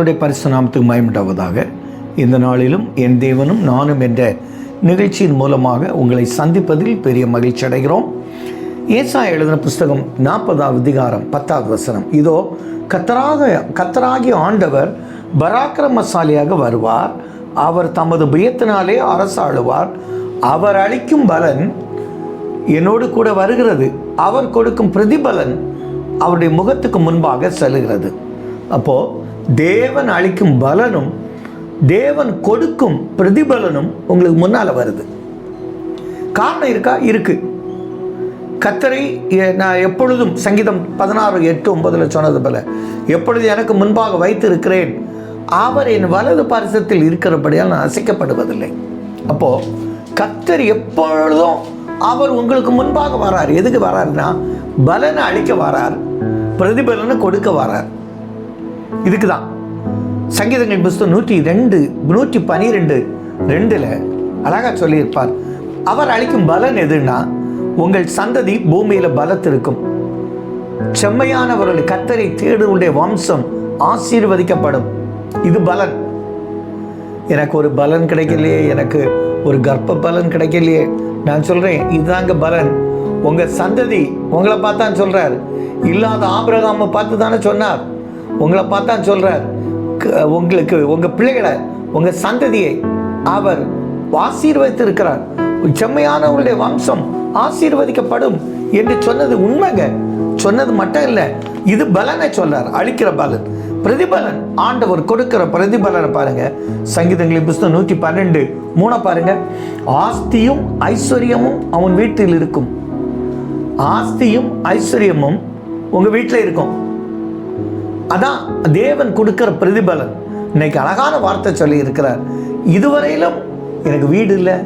அவருடைய பரிசுநாமத்துக்கு மயமிட்டாவதாக இந்த நாளிலும் என் தேவனும் நானும் என்ற நிகழ்ச்சியின் மூலமாக உங்களை சந்திப்பதில் பெரிய மகிழ்ச்சி அடைகிறோம். ஏசா எழுதின புஸ்தகம் நாற்பதாவது அதிகாரம் பத்தாவது வசனம். இதோ கத்தராக கத்தராகிய ஆண்டவர் பராக்கிரமசாலியாக வருவார். அவர் தமது புயத்தினாலே அரசாளுவார். அவர் அளிக்கும் பலன் என்னோடு கூட வருகிறது. அவர் கொடுக்கும் பிரதிபலன் அவருடைய முகத்துக்கு முன்பாக செல்கிறது அப்போது தேவன் அளிக்கும் பலனும் தேவன் கொடுக்கும் பிரதிபலனும் உங்களுக்கு முன்னால் வருது. காரணம் இருக்கா? இருக்கு. கத்தரை நான் எப்பொழுதும் சங்கீதம் பதினாறு எட்டு ஒன்பதில் சொன்னது போல எப்பொழுது எனக்கு முன்பாக வைத்து இருக்கிறேன் அவர் என் வலது பரிசத்தில் இருக்கிறபடியால் நான் அசைக்கப்படுவதில்லை. அப்போ கத்தர் எப்பொழுதும் அவர் உங்களுக்கு முன்பாக வரார். எதுக்கு வராருன்னா பலனை அளிக்க வரார் பிரதிபலனை கொடுக்க வரார். இதுக்கு தான் சங்கீதங்கள் புஸ்தம் நூற்றி ரெண்டு நூற்றி பனிரெண்டு ரெண்டில் அழகாக சொல்லியிருப்பார். அவர் அளிக்கும் பலன் எதுன்னா உங்கள் சந்ததி பூமியில் பலத்திருக்கும். செம்மையானவர்கள் கத்தரை தேடுடைய வம்சம் ஆசீர்வதிக்கப்படும். இது பலன். எனக்கு ஒரு பலன் கிடைக்கலையே எனக்கு ஒரு கர்ப்ப பலன் கிடைக்கலையே. நான் சொல்கிறேன் இதுதாங்க பலன். உங்கள் சந்ததி உங்களை பார்த்தான் சொல்கிறார் இல்லாத ஆபிரகாமை பார்த்து தானே சொன்னார். உங்களை பார்த்தான் சொல்கிறார் உங்களுக்கு உங்கள் பிள்ளைகளை உங்கள் சந்ததியை அவர் ஆசீர்வதித்திருக்கிறார். செம்மையானவர்களுடைய வம்சம் ஆசீர்வதிக்கப்படும் என்று சொன்னது உண்மைங்க. சொன்னது மட்டும் இல்லை இது பலனை சொல்றார் அழிக்கிற பலன். பிரதிபலன் ஆண்டவர் கொடுக்கிற பிரதிபலனை பாருங்க. சங்கீதங்களின் புஸ்தகம் நூற்றி பன்னெண்டு மூணை பாருங்க. ஆஸ்தியும் ஐஸ்வர்யமும் அவன் வீட்டில் இருக்கும். ஆஸ்தியும் ஐஸ்வர்யமும் உங்கள் வீட்டில் இருக்கும். அதான் தேவன் கொடுக்குற பிரதிபலன். இன்னைக்கு அழகான வார்த்தை சொல்லி இருக்கிறார். இதுவரையிலும் எனக்கு வீடு இல்லை.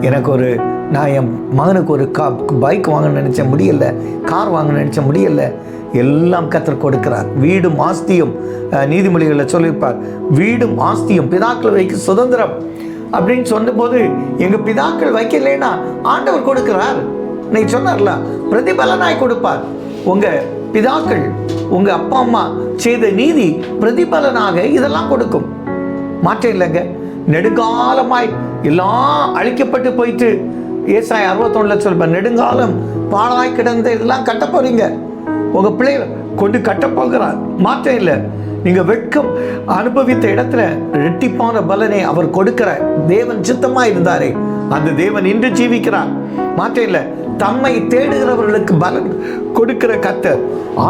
எனக்கு ஒரு நான் என் மகனுக்கு ஒரு கா பைக் வாங்க நினச்ச முடியல. கார் வாங்க நினச்ச முடியல. எல்லாம் கத்தர் கொடுக்கிறார். வீடும் ஆஸ்தியும் நீதிமொழிகளில் சொல்லியிருப்பார். வீடும் ஆஸ்தியும் பிதாக்கள் வைக்க சுதந்திரம். அப்படின்னு சொன்னபோது எங்கள் பிதாக்கள் வைக்கலைன்னா ஆண்டவர் கொடுக்கிறார். இன்னைக்கு சொன்னார்ல பிரதிபலனாய் கொடுப்பார். உங்கள் பிதாக்கள் உங்க அப்பா அம்மா செய்த நீதி பிரதிபலனாக இதெல்லாம் கொடுக்கும். மாற்றம் இல்லைங்க. நெடுங்காலமாய் எல்லாம் அழிக்கப்பட்டு போயிட்டு ஏசாய் அறுபத்தொன்னுல ரூபாய் நெடுங்காலம் பாழாய் கிடந்த இதெல்லாம் கட்ட போறீங்க. உங்க பிள்ளை கொண்டு கட்ட போகிறார். மாற்றம் இல்லை. நீங்க வெட்கம் அனுபவித்த இடத்துல ரெட்டிப்பான பலனை அவர் கொடுக்கிற தேவன் சித்தமா இருந்தாரே. அந்த தேவன் இன்று ஜீவிக்கிறார். மாற்றம் இல்லை. தம்மை தேடுகிறவர்களுக்கு பலன் கொடுக்கிற கத்தர்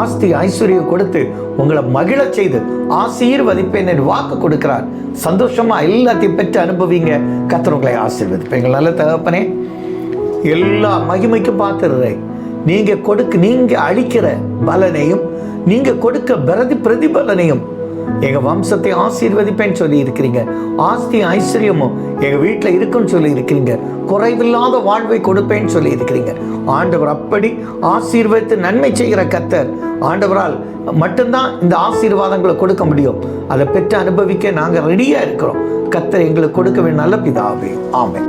ஆஸ்தி ஐஸ்வர்யம் கொடுத்து உங்களை மகிழச் செய்து ஆசீர்வதிப்பேன் என்று வாக்கு கொடுக்கிறார். சந்தோஷமா எல்லாத்தையும் பெற்று அனுபவிங்க. கத்தர் உங்களை ஆசீர்வதிப்பேன். நல்ல தகப்பனே எல்லா மகிமைக்கும் பார்த்துடுறேன் நீங்க கொடுக்க நீங்க அழிக்கிற பலனையும் நீங்க கொடுக்க பிரதி பிரதிபலனையும் எங்க வம்சத்தை ஆசீர்வதிப்பேன்னு சொல்லி இருக்கிறீங்க. ஆஸ்தி ஐஸ்வர்யமும் எங்கள் வீட்டில் இருக்குன்னு சொல்லி இருக்கிறீங்க குறைவில்லாத வாழ்வை கொடுப்பேன்னு சொல்லி இருக்கிறீங்க ஆண்டவர் அப்படி ஆசீர்வதித்து நன்மை செய்கிற கத்தர் ஆண்டவரால் மட்டும்தான் இந்த ஆசீர்வாதங்களை கொடுக்க முடியும். அதை பெற்று அனுபவிக்க நாங்கள் ரெடியாக இருக்கிறோம். கத்தர் எங்களுக்கு கொடுக்க வேண்டிய நல்ல பிதாவே. ஆமை